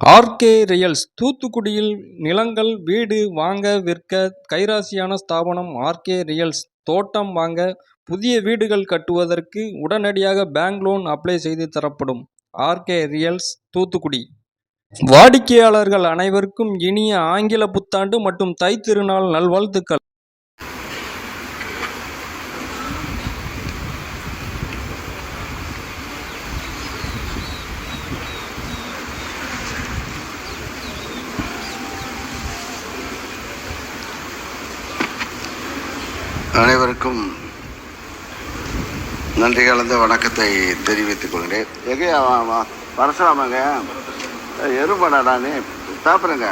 RK ரியல்ஸ் தூத்துக்குடியில் நிலங்கள் வீடு வாங்க விற்க கைராசியான ஸ்தாபனம் ஆர்கே ரியல்ஸ். தோட்டம் வாங்க புதிய வீடுகள் கட்டுவதற்கு உடனடியாக பேங்க் லோன் அப்ளை செய்து தரப்படும் ஆர்கே ரியல்ஸ் தூத்துக்குடி. வாடிக்கையாளர்கள் அனைவருக்கும் இனிய ஆங்கில புத்தாண்டு மற்றும் தைத்திருநாள் நல்வாழ்த்துக்கள். அனைவருக்கும் நன்றி கலந்த வணக்கத்தை தெரிவித்துக் கொள்கிறேன். எங்கே பரசுராமங்க? எருமடாடா சாப்பிடுங்க.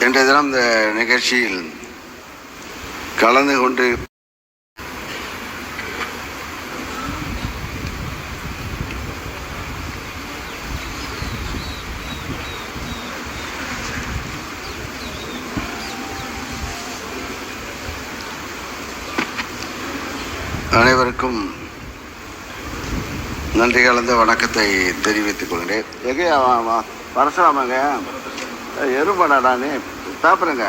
இன்றைய தினம் இந்த நிகழ்ச்சியில் கலந்து கொண்டு அனைவருக்கும் நன்றி கலந்த வணக்கத்தை தெரிவித்துக் கொள்கிறேன். எங்கே பரசுராமங்க? எருமடாடா நீ சாப்பிடுங்க.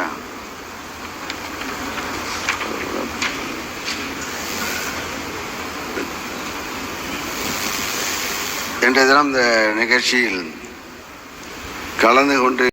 இன்றைய தினம் இந்த நிகழ்ச்சியில் கலந்து கொண்டு